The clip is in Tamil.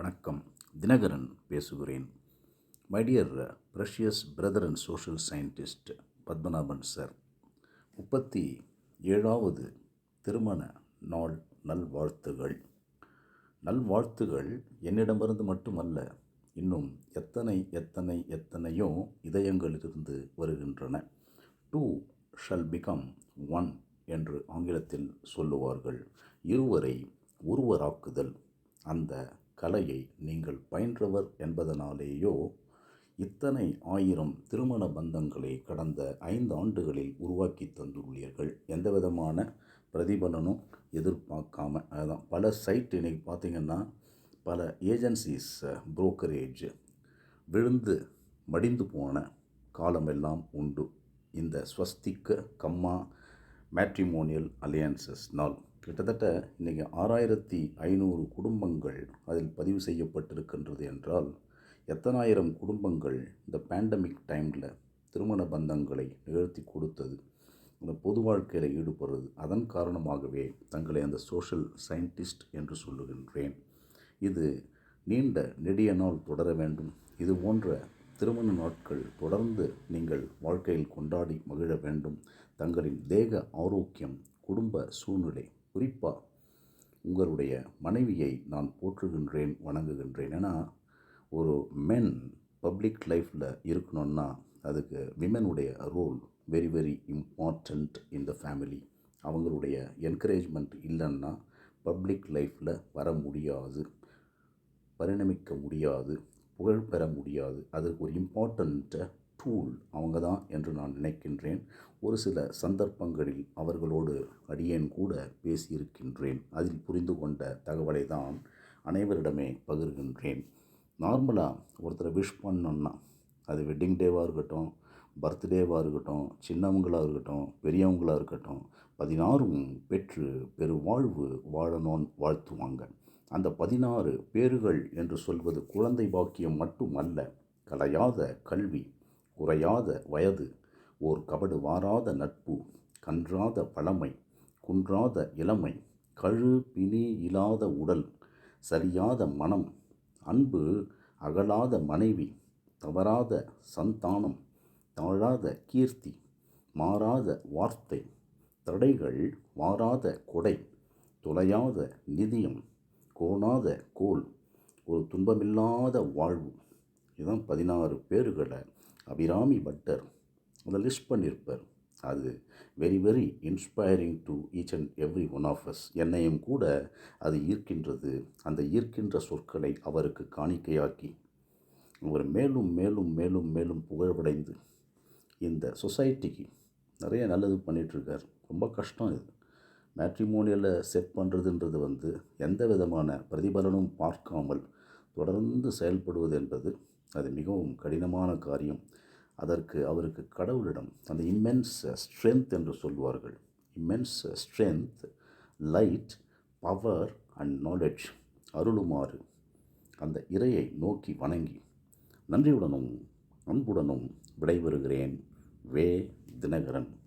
வணக்கம். தினகரன் பேசுகிறேன். My dear precious brother and social scientist Padmanabhan sir முப்பத்தி ஏழாவது திருமண நாள் நல்வாழ்த்துகள். நல்வாழ்த்துகள் என்னிடமிருந்து மட்டுமல்ல இன்னும் எத்தனை எத்தனை எத்தனையோ இதயங்களிலிருந்து வருகின்றன. டூ ஷல் பிகம் ஒன் என்று ஆங்கிலத்தில் சொல்லுவார்கள். இருவரை ஒருவராக்குதல். அந்த கலையை நீங்கள் பயின்றவர் என்பதனாலேயோ இத்தனை ஆயிரம் திருமண பந்தங்களை கடந்த ஐந்து ஆண்டுகளில் உருவாக்கி தந்துள்ளீர்கள். எந்த விதமான பிரதிபலனும் எதிர்பார்க்காம அதுதான் பல சைட் இன்னைக்கு பார்த்தீங்கன்னா பல ஏஜென்சிஸ் புரோக்கரேஜ் விழுந்து மடிந்து போன காலமெல்லாம் உண்டு. இந்த ஸ்வஸ்திக்க கம்மா மேட்ரிமோனியல் அலையன்சஸ்னால் கிட்டத்தட்ட இன்றைக்கி ஆறாயிரத்தி ஐநூறு குடும்பங்கள் அதில் பதிவு செய்யப்பட்டிருக்கின்றது என்றால் எத்தனாயிரம் குடும்பங்கள் இந்த பேண்டமிக் டைமில் திருமண பந்தங்களை நிகழ்த்தி கொடுத்தது இந்த பொது வாழ்க்கையில் ஈடுபடுறது அதன் காரணமாகவே தங்களை அந்த சோஷியல் சயின்டிஸ்ட் என்று சொல்லுகின்றேன். இது நீண்ட நெடிய நாள் தொடர வேண்டும். இது போன்ற திருமண நாட்கள் தொடர்ந்து நீங்கள் வாழ்க்கையில் கொண்டாடி மகிழ வேண்டும். தங்களின் தேக ஆரோக்கியம் குடும்ப சூழ்நிலை குறிப்பாக உங்களுடைய மனைவியை நான் போற்றுகின்றேன் வணங்குகின்றேன். ஏன்னா ஒரு மென் பப்ளிக் லைஃப்பில் இருக்கணும்னா அதுக்கு விமனுடைய role very very important in the family அவங்களுடைய என்கரேஜ்மெண்ட் இல்லைன்னா பப்ளிக் லைஃப்பில் வர முடியாது. பரிணமிக்க முடியாது. புகழ் பெற முடியாது. அதுக்கு ஒரு இம்பார்ட்டண்ட்டை டூல் அவங்க தான் என்று நான் நினைக்கின்றேன். ஒரு சில சந்தர்ப்பங்களில் அவர்களோடு அடியேன் கூட பேசியிருக்கின்றேன். அதில் புரிந்து கொண்ட தகவலை தான் அனைவரிடமே பகிர்கின்றேன். நார்மலாக ஒருத்தரை விஷ் பண்ணோன்னா அது வெட்டிங் டேவாக இருக்கட்டும் பர்த்டேவாக இருக்கட்டும் சின்னவங்களாக இருக்கட்டும் பெரியவங்களாக இருக்கட்டும் பதினாறும் பெற்று பெருவாழ்வு வாழணும்னு வாழ்த்துவாங்க. அந்த பதினாறு பேர்கள் என்று சொல்வது குழந்தை பாக்கியம் அல்ல கலையாத கல்வி குறையாத வயது ஓர் கபடு வாராத நட்பு கன்றாத பழமை குன்றாத இளமை கழு பிணி இல்லாத உடல் சரியாத மனம் அன்பு அகலாத மனைவி தவறாத சந்தானம் தாழாத கீர்த்தி மாறாத வார்த்தை தடைகள் வாராத கொடை துளையாத நிதியம் கோணாத கோல் ஒரு துன்பமில்லாத வாழ்வு. இதுதான் பதினாறு பேர்களை அபிராமி பட்டர். அதை லிஸ்ட் பண்ணியிருப்பார் அது very very inspiring to each and every one of us என்னையும் கூட அது ஈர்க்கின்றது. அந்த ஈர்க்கின்ற சொற்களை அவருக்கு காணிக்கையாக்கி அவர் மேலும் மேலும் மேலும் மேலும் புகழ்வடைந்து இந்த சொசைட்டிக்கு நிறைய நல்லது பண்ணிகிட்ருக்கார் ரொம்ப கஷ்டம் இது. மேட்ரிமோனியலில் செட் பண்ணுறதுன்றது வந்து எந்த விதமான பிரதிபலனும் பார்க்காமல் தொடர்ந்து செயல்படுவது என்பது அது மிகவும் கடினமான காரியம். அதற்கு அவருக்கு கடவுளிடம் அந்த இம்மென்ஸ் ஸ்ட்ரென்த் என்று சொல்வார்கள். Immense strength light power and knowledge அருளுமாறு அந்த இறையை நோக்கி வணங்கி நன்றியுடனும் அன்புடனும் விடைபெறுகிறேன் வே தினகரன்.